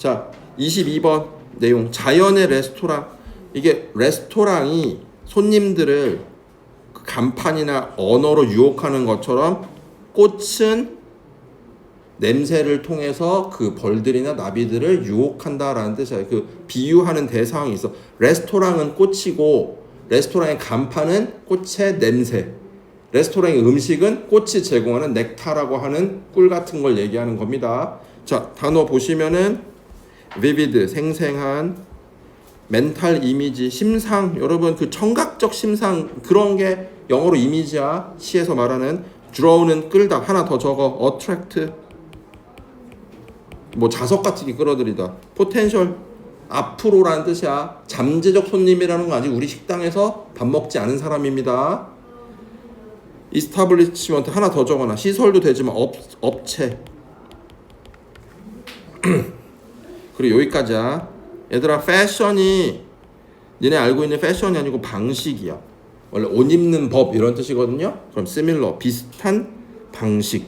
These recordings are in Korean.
자, 22번 내용. 자연의 레스토랑. 이게 레스토랑이 손님들을 그 간판이나 언어로 유혹하는 것처럼 꽃은 냄새를 통해서 그 벌들이나 나비들을 유혹한다라는 뜻이에요. 그 비유하는 대상이 있어. 레스토랑은 꽃이고 레스토랑의 간판은 꽃의 냄새. 레스토랑의 음식은 꽃이 제공하는 넥타라고 하는 꿀 같은 걸 얘기하는 겁니다. 자, 단어 보시면은 vivid 생생한 멘탈 이미지 심상. 여러분 그 청각적 심상 그런 게 영어로 이미지야. 시에서 말하는 draw는 끌다 하나 더 적어. attract. 뭐 자석 같은 게 끌어들이다. potential. 앞으로라는 뜻이야. 잠재적 손님이라는 건 아직 우리 식당에서 밥 먹지 않은 사람입니다. establishment. 하나 더 적어놔. 시설도 되지만 업, 업체 그리고 여기까지야. 얘들아 패션이 니네 알고 있는 패션이 아니고 방식이야. 원래 옷 입는 법 이런 뜻이거든요. 그럼 similar 비슷한 방식.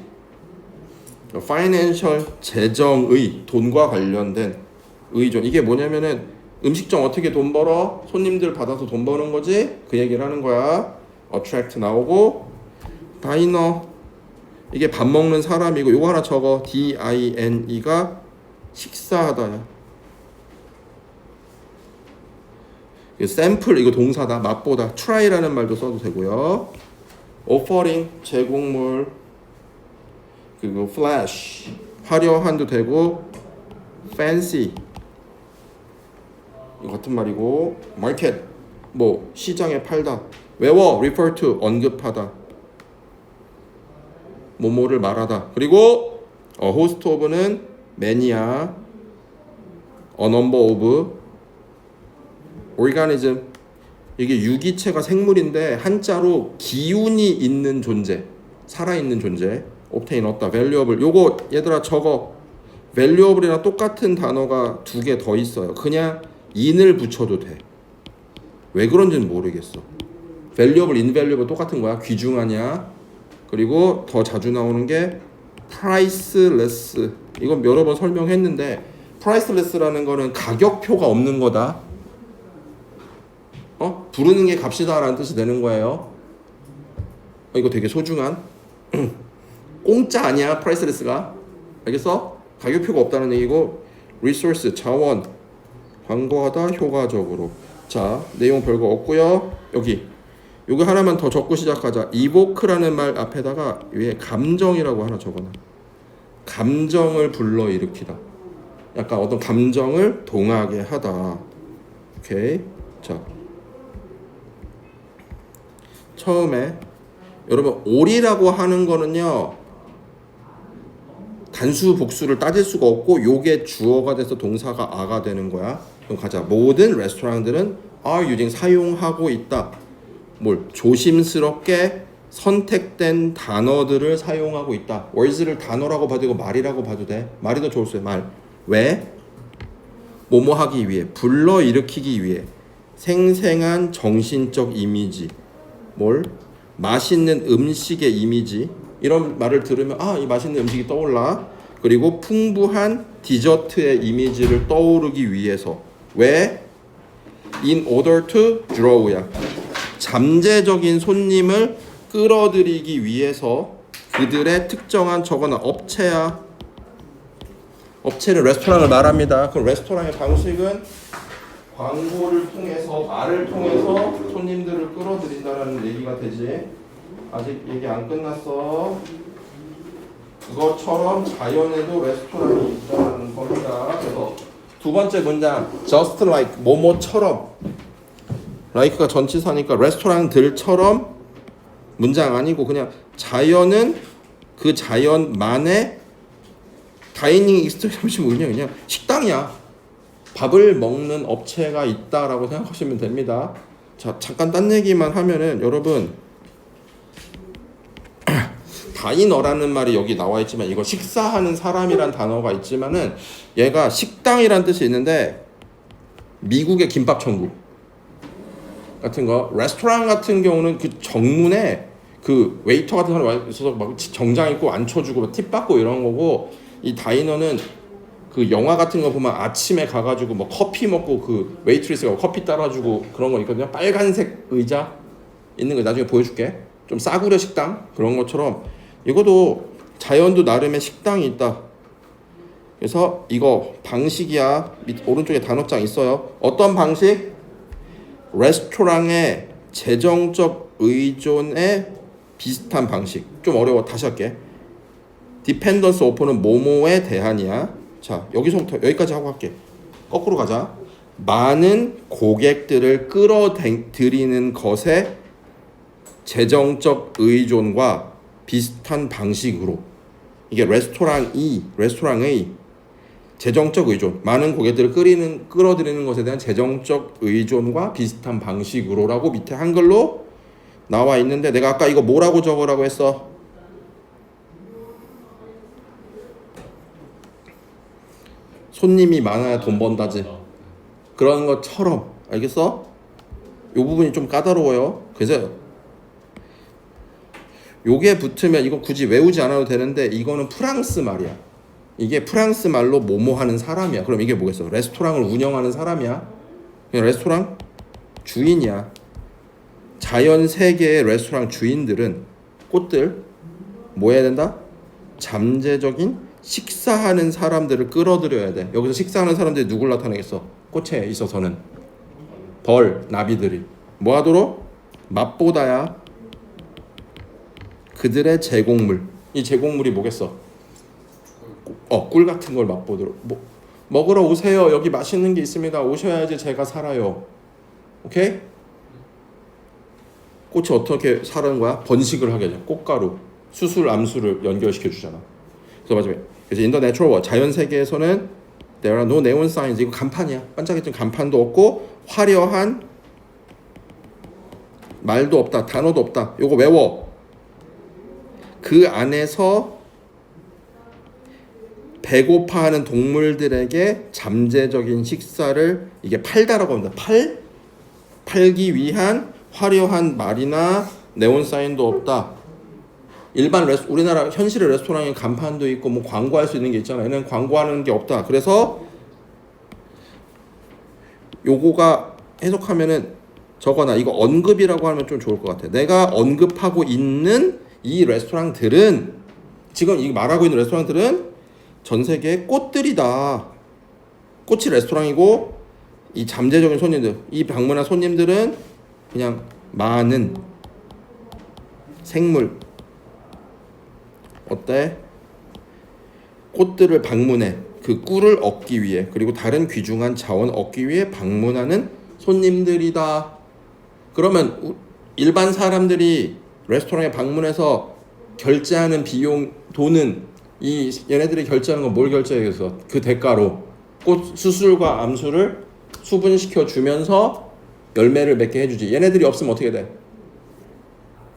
financial 재정의 돈과 관련된 의존 이게 뭐냐면은 음식점 어떻게 돈 벌어 손님들 받아서 돈 버는 거지 그 얘기를 하는 거야 attract 나오고 다이너 이게 밥 먹는 사람이고 요거 하나 적어 D I N E가 식사하다야. 이 샘플 이거 동사다. 맛보다. try라는 말도 써도 되고요. offering 제공물 그리고 flash 화려한도 되고 fancy. 이거 같은 말이고 market 뭐 시장에 팔다. 외워 refer to 언급하다. 뭐뭐를 말하다. 그리고 어, host of는 매니아 a number of 이게 유기체가 생물인데 한자로 기운이 있는 존재 살아있는 존재 obtain 얻다 valuable. 요거 얘들아 적어. valuable이랑 똑같은 단어가 두 개 더 있어요. 그냥 in을 붙여도 돼 왜 그런지는 모르겠어. valuable, invaluable 똑같은 거야. 귀중하냐? 그리고 더 자주 나오는 게 priceless 이건 여러 번 설명했는데 priceless라는 거는 가격표가 없는 거다. 어? 부르는 게 값이다라는 뜻이 되는 거예요. 어, 이거 되게 소중한 공짜 아니야 priceless가 알겠어? 가격표가 없다는 얘기고 resource 자원 광고하다 효과적으로 자 내용 별거 없고요 여기 요거 하나만 더 적고 시작하자 이보크라는 말 앞에다가 위에 감정이라고 하나 적어놔 감정을 불러일으키다. 약간 어떤 감정을 동하게 하다. 오케이. 자. 처음에 여러분 올이라고 하는 거는요. 단수 복수를 따질 수가 없고 요게 주어가 돼서 동사가 아가 되는 거야. 그럼 가자. 모든 레스토랑들은 are using 사용하고 있다. 뭘 조심스럽게 선택된 단어들을 사용하고 있다. words를 단어라고 봐도 되고 말이라고 봐도 돼. 말이 더 좋을 수 있어요. 말. 왜? 뭐뭐 하기 위해, 불러 일으키기 위해 생생한 정신적 이미지. 뭘? 맛있는 음식의 이미지. 이런 말을 들으면 아, 이 맛있는 음식이 떠올라. 그리고 풍부한 디저트의 이미지를 떠오르기 위해서. 왜? In order to draw야. 잠재적인 손님을 끌어들이기 위해서 그들의 특정한 저거나 업체야. 업체는 레스토랑을 말합니다. 그럼 레스토랑의 방식은 광고를 통해서 말을 통해서 손님들을 끌어들인다라는 얘기가 되지. 아직 얘기 안 끝났어. 그것처럼 자연에도 레스토랑이 있다는 겁니다. 그래서 두 번째 문장 just like 뭐뭐처럼 like가 전치사니까 레스토랑들처럼 문장 아니고 그냥 자연은 그 자연만의 다이닝 뭐냐 그냥 식당이야. 밥을 먹는 업체가 있다라고 생각하시면 됩니다. 자 잠깐 딴 얘기만 하면은 여러분 다이너라는 말이 여기 나와 있지만 이거 식사하는 사람이란 단어가 있지만은 얘가 식당이란 뜻이 있는데 미국의 김밥 천국 같은 거 레스토랑 같은 경우는 그 정문에 그 웨이터 같은 사람이 와 있어서 막 정장 입고 앉혀주고 팁 받고 이런 거고 이 다이너는 그 영화 같은 거 보면 아침에 가가지고 뭐 커피 먹고 그 웨이트리스가 커피 따라주고 그런 거 있거든요. 빨간색 의자 있는 거 나중에 보여줄게. 좀 싸구려 식당 그런 것처럼 이것도 자연도 나름의 식당이 있다. 그래서 이거 방식이야. 밑 오른쪽에 단어장 있어요. 어떤 방식? 레스토랑의 재정적 의존에 비슷한 방식. 좀 어려워. 다시 할게. 디펜던스 오퍼는 뭐뭐에 대한이야. 자, 여기서부터 여기까지 하고 할게. 거꾸로 가자. 많은 고객들을 끌어들이는 것에 재정적 의존과 비슷한 방식으로 이게 레스토랑이 레스토랑의 재정적 의존 많은 고객들을 끌이는 끌어들이는 것에 대한 재정적 의존과 비슷한 방식으로라고 밑에 한글로 나와 있는데 내가 아까 이거 뭐라고 적으라고 했어? 손님이 많아야 돈 번다지 그런 것처럼 알겠어? 요 부분이 좀 까다로워요. 그래서 요게 붙으면 이거 굳이 외우지 않아도 되는데 이거는 프랑스 말이야. 이게 프랑스 말로 뭐뭐 하는 사람이야. 그럼 이게 뭐겠어? 레스토랑을 운영하는 사람이야. 그냥 레스토랑 주인이야. 자연 세계의 레스토랑 주인들은 꽃들 뭐 해야 된다? 잠재적인 식사하는 사람들을 끌어들여야 돼. 여기서 식사하는 사람들이 누굴 나타내겠어? 꽃에 있어서는 벌, 나비들이 뭐 하도록 맛보다야 그들의 제공물. 이 제공물이 뭐겠어? 어, 꿀 같은 걸 맛보도록. 뭐, 먹으러 오세요. 여기 맛있는 게 있습니다. 오셔야지 제가 살아요. 오케이? 꽃이 어떻게 사는 거야? 번식을 하게 돼. 꽃가루, 수술, 암수를 연결시켜 주잖아. 그래서 마지막에 그래서 인더 내추럴 워 자연 세계에서는 there are no neon signs 이거 간판이야. 반짝이던 간판도 없고 화려한 말도 없다. 단어도 없다. 요거 외워. 그 안에서 배고파하는 동물들에게 잠재적인 식사를 이게 팔다라고 합니다. 팔 팔기 위한 화려한 말이나 네온 사인도 없다. 일반 레스, 우리나라 현실의 레스토랑에 간판도 있고 뭐 광고할 수 있는 게 있잖아. 얘는 광고하는 게 없다. 그래서 요거가 해석하면은 저거나 이거 언급이라고 하면 좀 좋을 것 같아. 내가 언급하고 있는 이 레스토랑들은 지금 이 말하고 있는 레스토랑들은 전 세계의 꽃들이다. 꽃이 레스토랑이고 이 잠재적인 손님들, 이 방문한 손님들은 그냥 많은 생물 어때? 꽃들을 방문해 그 꿀을 얻기 위해 그리고 다른 귀중한 자원 얻기 위해 방문하는 손님들이다. 그러면 우- 일반 사람들이 레스토랑에 방문해서 결제하는 비용 돈은 이 얘네들이 결제하는 건 뭘 결제해서 그 대가로 꽃 수술과 암수를 수분시켜 주면서 열매를 맺게 해주지. 얘네들이 없으면 어떻게 돼?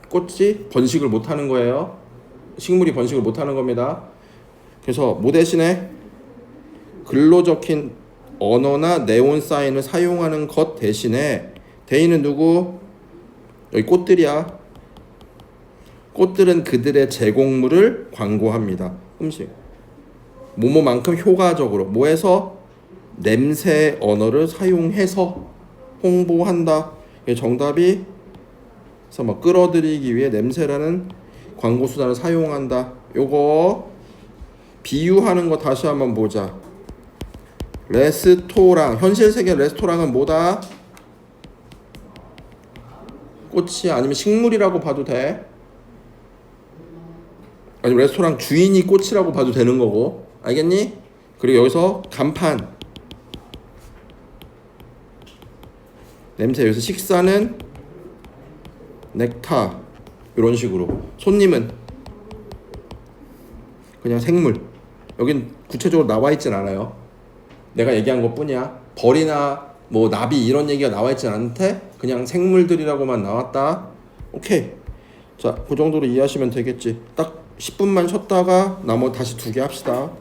꽃이 번식을 못 하는 거예요. 식물이 번식을 못 하는 겁니다. 그래서 뭐 대신에 글로 적힌 언어나 네온 사인을 사용하는 것 대신에 대인은 누구? 여기 꽃들이야. 꽃들은 그들의 제공물을 광고합니다. 음식. 뭐뭐만큼 효과적으로 뭐해서 냄새 언어를 사용해서 홍보한다. 정답이 그래서 뭐 끌어들이기 위해 냄새라는 광고 수단을 사용한다. 요거 비유하는 거 다시 한번 보자. 레스토랑 현실 세계 레스토랑은 뭐다? 꽃이 아니면 식물이라고 봐도 돼. 아니면 레스토랑 주인이 꽃이라고 봐도 되는 거고. 알겠니? 그리고 여기서 간판 냄새 여기서 식사는 넥타 이런 식으로. 손님은 그냥 생물. 여긴 구체적으로 나와 있진 않아요. 내가 얘기한 것 뿐이야. 벌이나 뭐 나비 이런 얘기가 나와 있진 않대 그냥 생물들이라고만 나왔다? 오케이. 자그 정도로 이해하시면 되겠지. 딱 10분만 쉬었다가 나머지 다시 두 개 합시다